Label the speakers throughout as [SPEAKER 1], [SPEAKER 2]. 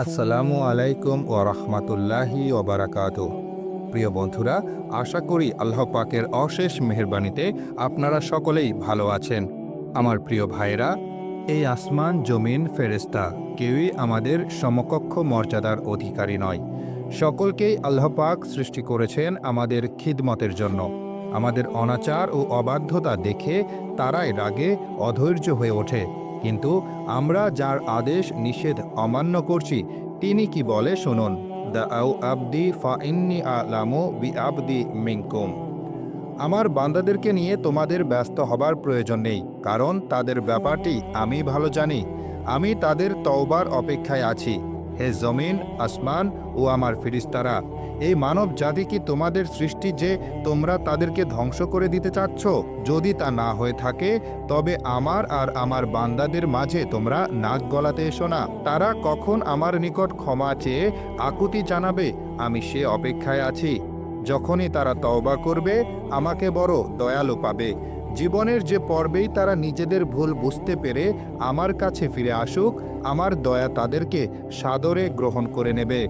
[SPEAKER 1] আসসালামু আলাইকুম ও রহমতুল্লাহি প্রিয় বন্ধুরা, আশা করি আল্লাহ পাকের অশেষ মেহরবানিতে আপনারা সকলেই ভালো আছেন। আমার প্রিয় ভাইরা এই আসমান জমিন ফেরেস্তা কেউই আমাদের সমকক্ষ মর্যাদার অধিকারী নয়। সকলকেই আল্লাহ পাক সৃষ্টি করেছেন আমাদের খিদমতের জন্য। আমাদের অনাচার ও অবাধ্যতা দেখে তারাই রাগে অধৈর্য হয়ে ওঠে। কিন্তু আমরা যার আদেশ নিষেধ অমান্য করছি, তিনি কি বলে শুনুন। দ্য আউ আমার বান্দাদেরকে নিয়ে তোমাদের ব্যস্ত হবার প্রয়োজন নেই, কারণ তাদের ব্যাপারটি আমি ভালো জানি। আমি তাদের তওবার অপেক্ষায় আছি। হে জমিন, আসমান ও আমার ফিরিস্তারা, এই মানব জাতি কি তোমাদের সৃষ্টি যে তোমরা তাদেরকে ধ্বংস করে দিতে চাচ্ছ? যদি তা না হয়ে থাকে, তবে আমার আর আমার বান্দাদের মাঝে তোমরা নাক গলাতে এসো না। তারা কখন আমার নিকট ক্ষমা চেয়ে আকুতি জানাবে? আমি সে অপেক্ষায় আছি। যখনই তারা তওবা করবে, আমাকে বড় দয়ালু পাবে। জীবনের যে পর্বেই তারা নিজেদের ভুল বুঝতে পেরে আমার কাছে ফিরে আসুক, আমার দয়া তাদেরকে সাদরে গ্রহণ করে নেবে।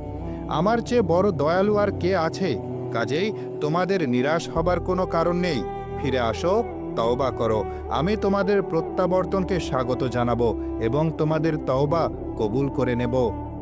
[SPEAKER 1] আমার চেয়ে বড় দয়ালু আর কে আছে? কাজেই তোমাদের নিরাশ হবার কোনো কারণ নেই। ফিরে আসো, তওবা করো। আমি তোমাদের প্রত্যাবর্তনকে স্বাগত জানাব এবং তোমাদের তওবা কবুল করে নেব।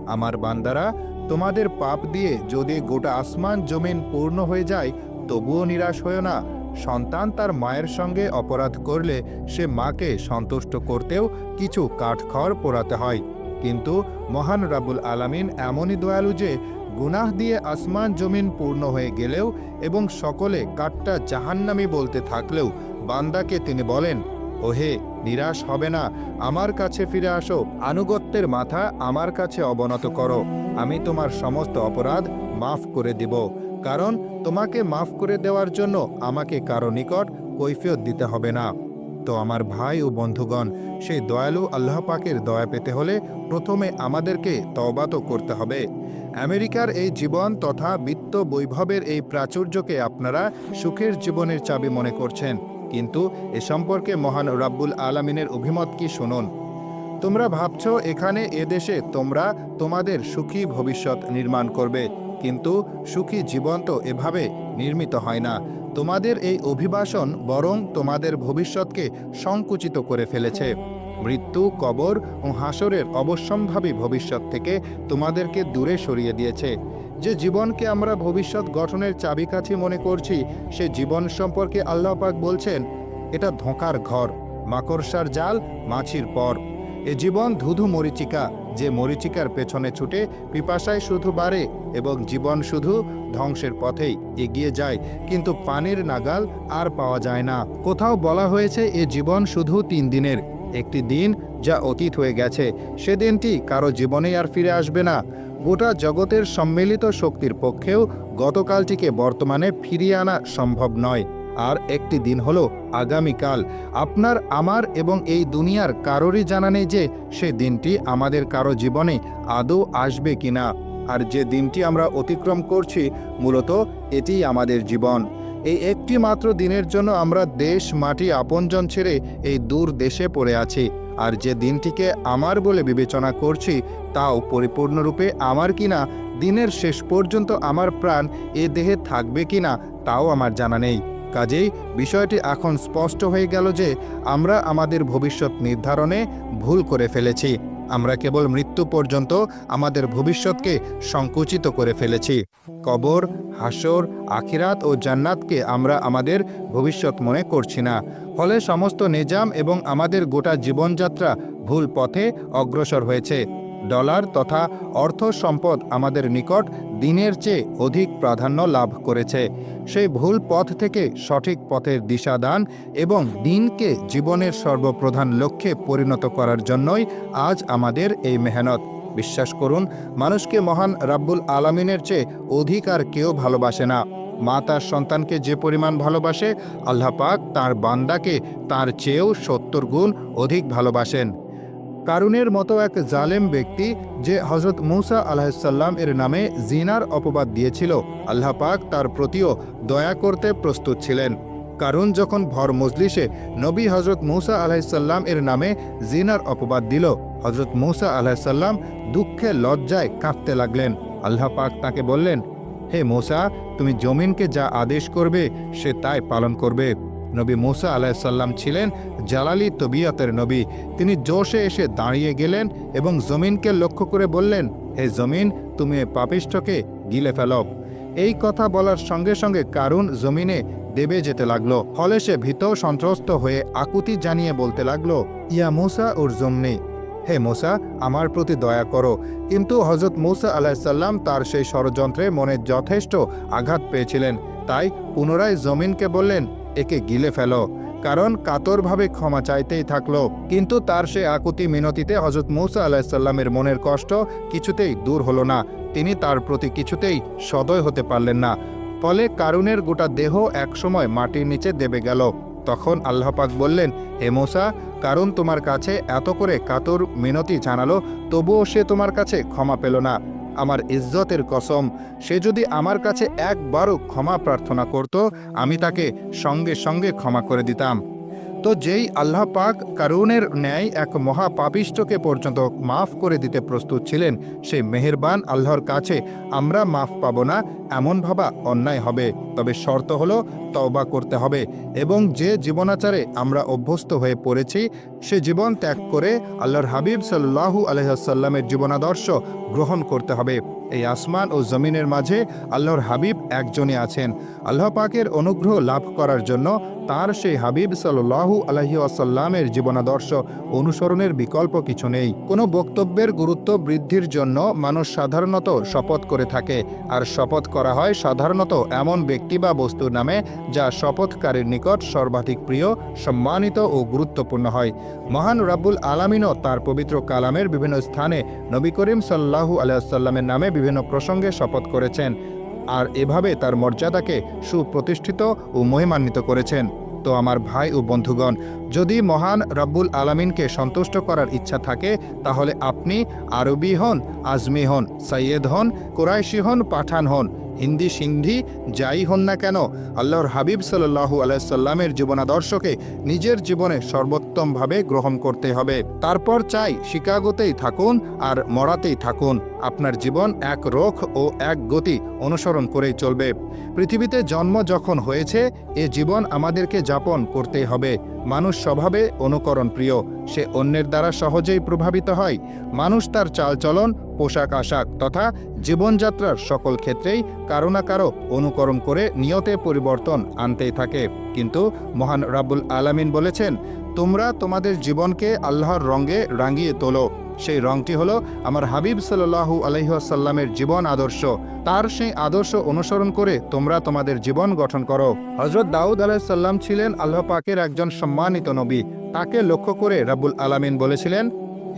[SPEAKER 1] আমার বান্দারা, তোমাদের পাপ দিয়ে যদি গোটা আসমান জমিন পূর্ণ হয়ে যায়, তবুও নিরাশ হয়েও না। সন্তান তার মায়ের সঙ্গে অপরাধ করলে সে মাকে সন্তুষ্ট করতেও কিছু কাঠখড় পোড়াতে হয়। কিন্তু মহান রাবুল আলামিন এমনই দয়ালু যে গুনাহ দিয়ে আসমান জমিন পূর্ণ হয়ে গেলেও এবং সকলে কাঠটা জাহান্নামি বলতে থাকলেও বান্দাকে তিনি বলেন, ওহে, নিরাশ হবে না। আমার কাছে ফিরে আসো। আনুগত্যের মাথা আমার কাছে অবনত করো। আমি তোমার সমস্ত অপরাধ মাফ করে দিব। কারণ তোমাকে মাফ করে দেওয়ার জন্য আমাকে কারও নিকট কৈফিয়ত দিতে হবে না। তো আমার ভাই ও বন্ধুগণ, সেই দয়ালু আল্লাহ পাকের দয়া পেতে হলে প্রথমে আমাদেরকে তওবা তো করতে হবে। আমেরিকার এই জীবন তথা বিত্ত বৈভবের এই প্রাচুর্যকে আপনারা সুখের জীবনের চাবি মনে করছেন। কিন্তু এ সম্পর্কে মহান রাব্বুল আলামিনের অভিমত কি শুনুন? তোমরা ভাবছ, এখানে এদেশে তোমরা তোমাদের সুখী ভবিষ্যৎ নির্মাণ করবে। কিন্তু সুখী জীবন তো এভাবে নির্মিত হয় না। তোমাদের এই অভিবাসন বরং তোমাদের ভবিষ্যৎকে সংকুচিত করে ফেলেছে। মৃত্যু, কবর ও হাসরের অবশ্যম্ভাবী ভবিষ্যৎ থেকে তোমাদেরকে দূরে সরিয়ে দিয়েছে। যে জীবনকে আমরা ভবিষ্যৎ গঠনের চাবিকাঠি মনে করছি, সে জীবন সম্পর্কে আল্লাহ পাক বলছেন, এটা ধোঁকার ঘর, মাকড়সার জাল, মাছির পর। এ জীবন ধুধু মরিচিকা যে মরিচিকার পেছনে ছুটে পিপাসায় শুধু বাড়ে এবং জীবন শুধু ধ্বংসের পথেই এগিয়ে যায়, কিন্তু পানির নাগাল আর পাওয়া যায় না। কোথাও বলা হয়েছে এ জীবন শুধু তিন দিনের, একটি দিন যা অতীত হয়ে গেছে। সে দিনটি কারও জীবনেই আর ফিরে আসবে না। গোটা জগতের সম্মিলিত শক্তির পক্ষেও গতকালটিকে বর্তমানে ফিরিয়ে আনা সম্ভব নয়। আর একটি দিন হলো আগামীকাল। আপনার, আমার এবং এই দুনিয়ার কারোরই জানা নেই যে সে দিনটি আমাদের কারও জীবনে আদৌ আসবে কিনা। আর যে দিনটি আমরা অতিক্রম করছি, মূলত এটিই আমাদের জীবন। এই একটি মাত্র দিনের জন্য আমরা দেশ, মাটি, আপনজন ছেড়ে এই দূর দেশে পড়ে আছি। আর যে দিনটিকে আমার বলে বিবেচনা করছি, তাও পরিপূর্ণরূপে আমার কিনা, দিনের শেষ পর্যন্ত আমার প্রাণ এ দেহে থাকবে কিনা, তাও আমার জানা নেই। কাজেই বিষয়টি এখন স্পষ্ট হয়ে গেল যে আমরা আমাদের ভবিষ্যৎ নির্ধারণে ভুল করে ফেলেছি। আমরা কেবল মৃত্যু পর্যন্ত আমাদের ভবিষ্যৎকে সংকুচিত করে ফেলেছি। কবর, হাসর, আখিরাত ও জান্নাতকে আমরা আমাদের ভবিষ্যৎ মনে করছি না। ফলে সমস্ত নিজাম এবং আমাদের গোটা জীবনযাত্রা ভুল পথে অগ্রসর হয়েছে। ডলার তথা অর্থ সম্পদ আমাদের নিকট দিনের চেয়ে অধিক প্রাধান্য লাভ করেছে। সেই ভুল পথ থেকে সঠিক পথের দিশাদান এবং দিনকে জীবনের সর্বপ্রধান লক্ষ্যে পরিণত করার জন্যই আজ আমাদের এই মেহনত। বিশ্বাস করুন, মানুষকে মহান রাব্বুল আলামিনের চেয়ে অধিক আর কেউ ভালোবাসে না। মা তার সন্তানকে যে পরিমাণ ভালোবাসে, আল্লাহ পাক তার বান্দাকে তার চেয়েও সত্তর গুণ অধিক ভালোবাসেন। কারুনের মতো এক জালেম ব্যক্তি যে হজরত মৌসা আলাহিসাল্লাম এর নামে জিনার অপবাদ দিয়েছিল, আল্লাহ পাক তার প্রতিও দয়া করতে প্রস্তুত ছিলেন। কারণ যখন ভর মজলিসে নবী হজরত মৌসা আলাহিসাল্লাম এর নামে জিনার অপবাদ দিল, হজরত মৌসা আলাহিসাল্লাম দুঃখে লজ্জায় কাঁদতে লাগলেন। আল্লাহ পাক তাকে বললেন, হে মৌসা, তুমি জমিনকে যা আদেশ করবে, সে তাই পালন করবে। নবী মুসা আলাহিসাল্লাম ছিলেন জালালি তবিয়তের নবী। তিনি জোশে এসে দাঁড়িয়ে গেলেন এবং জমিনকে লক্ষ্য করে বললেন, হে জমিন, তুমি পাপিষ্ঠকে গিলে ফেলো। এই কথা বলার সঙ্গে সঙ্গে কারুন জমিনে দেবে যেতে লাগল। ফলে সে ভীত সন্ত্রস্ত হয়ে আকুতি জানিয়ে বলতে লাগল, ইয়া মুসা, ওর জমনি। হে মোসা, আমার প্রতি দয়া করো। কিন্তু হজরত মুসা আলাহিসাল্লাম তার সেই ষড়যন্ত্রে মনে যথেষ্ট আঘাত পেয়েছিলেন। তাই পুনরায় জমিনকে বললেন একে গিলে ফেলো। কারণ কাতরভাবে ক্ষমা চাইতেই থাকল। কিন্তু তার সে আকুতি মিনতিতে হজরত মৌসা আলাহিসাল্লামের মনের কষ্ট কিছুতেই দূর হলো না। তিনি তার প্রতি কিছুতেই সদয় হতে পারলেন না। ফলে কারুনের গোটা দেহ একসময় মাটির নিচে দেবে গেল। তখন আল্লাহ পাক বললেন, হে মোসা, কারণ তোমার কাছে এত করে কাতর মিনতি জানালো, তবুও সে তোমার কাছে ক্ষমা পেল না। আমার ইজ্জতের কসম, সে যদি আমার কাছে একবারও ক্ষমা প্রার্থনা করত, আমি তাকে সঙ্গে সঙ্গে ক্ষমা করে দিতাম। তো যেই আল্লাহ পাক কারুনের ন্যায় এক মহাপাপিষ্টকে পর্যন্ত মাফ করে দিতে প্রস্তুত ছিলেন সেই মেহেরবান আল্লাহর কাছে, আমরা মাফ পাব না, এমন ভাবা অন্যায় হবে। তবে শর্ত হলো, তওবা করতে হবে। এবং যে জীবনাচারে আমরা অভ্যস্ত হয়ে পড়েছি, সে জীবন ত্যাগ করে আল্লাহর হাবিব সাল্লাহু আলহাসাল্লামের জীবনাদর্শ গ্রহণ করতে হবে। এই আসমান ও জমিনের মাঝে আল্লাহর হাবিব একজনই আছেন। আল্লাহ পাকের অনুগ্রহ লাভ করার জন্য তার সেই হাবিব সাল্লাহু আলহি আসাল্লামের জীবনাদর্শ অনুসরণের বিকল্প কিছু নেই। কোনো বক্তব্যের গুরুত্ব বৃদ্ধির জন্য মানুষ সাধারণত শপথ করে থাকে। আর শপথ করা হয় সাধারণত এমন ব্যক্তি বা বস্তুর নামে যা শপথকারীর নিকট সর্বাধিক প্রিয়, সম্মানিত ও গুরুত্বপূর্ণ হয়। মহান রাব্বুল আলামিনও তার পবিত্র কালামের বিভিন্ন স্থানে নবী করিম সাল্লাহু আলাইসাল্লামের নামে বিভিন্ন প্রসঙ্গে শপথ করেছেন আর এভাবে তার মর্যাদাকে সুপ্রতিষ্ঠিত ও মহিমান্বিত করেছেন। তো আমার ভাই ও বন্ধুগণ, যদি মহান রব্বুল আলামিনকে সন্তুষ্ট করার ইচ্ছা থাকে, তাহলে আপনি আরবি হন, আজমি হন সৈয়দ হন, কোরাইশি হন, পাঠান হন, হিন্দি, সিন্ধি, যাই হন না কেন, আল্লাহর হাবিব সাল্লাহু আলাইসাল্লামের জীবনাদর্শকে নিজের জীবনে সর্বোত্তমভাবে গ্রহণ করতে হবে। তারপর চাই শিকাগোতেই থাকুন আর মরাতেই থাকুন। আপনার জীবন এক রোখ ও এক গতি অনুসরণ করেই চলবে। পৃথিবীতে জন্ম যখন হয়েছে, এ জীবন আমাদেরকে যাপন করতেই হবে। মানুষ স্বভাবে অনুকরণ প্রিয়, সে অন্যের দ্বারা সহজেই প্রভাবিত হয়। মানুষ তার চালচলন, পোশাক আশাক তথা জীবনযাত্রার সকল ক্ষেত্রেই কারও না কারও অনুকরণ করে নিয়তে পরিবর্তন আনতেই থাকে। কিন্তু মহান রাব্বুল আলামিন বলেছেন তোমরা তোমাদের জীবনকে আল্লাহর রঙে রাঙিয়ে তোলো। সেই রংটি হলো আমার হাবিব সাল্লাহু আলহিহাসাল্লামের জীবন আদর্শ। তার সেই আদর্শ অনুসরণ করে তোমরা তোমাদের জীবন গঠন করো। হজরত দাউদ আলাহিসাল্লাম ছিলেন আল্লাহ পাকের একজন সম্মানিত নবী। তাকে লক্ষ্য করে রাবুল আলামিন বলেছিলেন,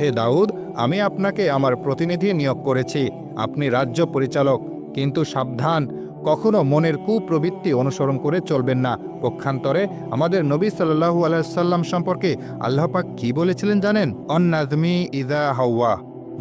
[SPEAKER 1] হে দাউদ, আমি আপনাকে আমার প্রতিনিধি নিয়োগ করেছি। আপনি রাজ্য পরিচালক, কিন্তু সাবধান। কখনো মনের কুপ্রবৃত্তি অনুসরণ করে চলবেন না। পক্ষান্তরে আমাদের নবী সাল্লাহু আলাইসাল্লাম সম্পর্কে আল্লাহ পাক কি বলেছিলেন জানেন? অন্নাজমি ইদা হাওয়া,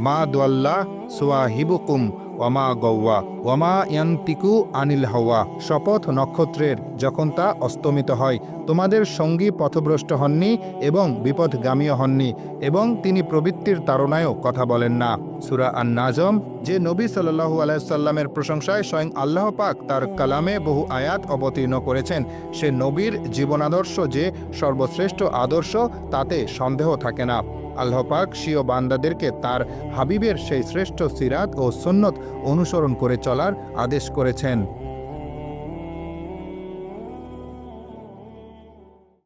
[SPEAKER 1] মা দোয়াল্লা সোয়াহিবুকুম ওয়ামা গৌয়া ওয়ামা ইয়ান্তিকু আনিল হওয়া, শপথ নক্ষত্রের যখন তা অস্তমিত হয়, তোমাদের সঙ্গী পথভ্রষ্ট হননি এবং বিপদগামীও হননি, এবং তিনি প্রবৃত্তির তাড়নায়ও কথা বলেন না। সুরা আন নাজম যে নবী সাল্লাহু আলাইসাল্লামের প্রশংসায় স্বয়ং আল্লাহ পাক তার কালামে বহু আয়াত অবতীর্ণ করেছেন, সে নবীর জীবনাদর্শ যে সর্বশ্রেষ্ঠ আদর্শ, তাতে সন্দেহ থাকে না। আল্লাহ সিও বান্দাদেরকে তার হাবিবের সেই শ্রেষ্ঠ সিরাত ও সন্ন্যত অনুসরণ করে চলার আদেশ করেছেন।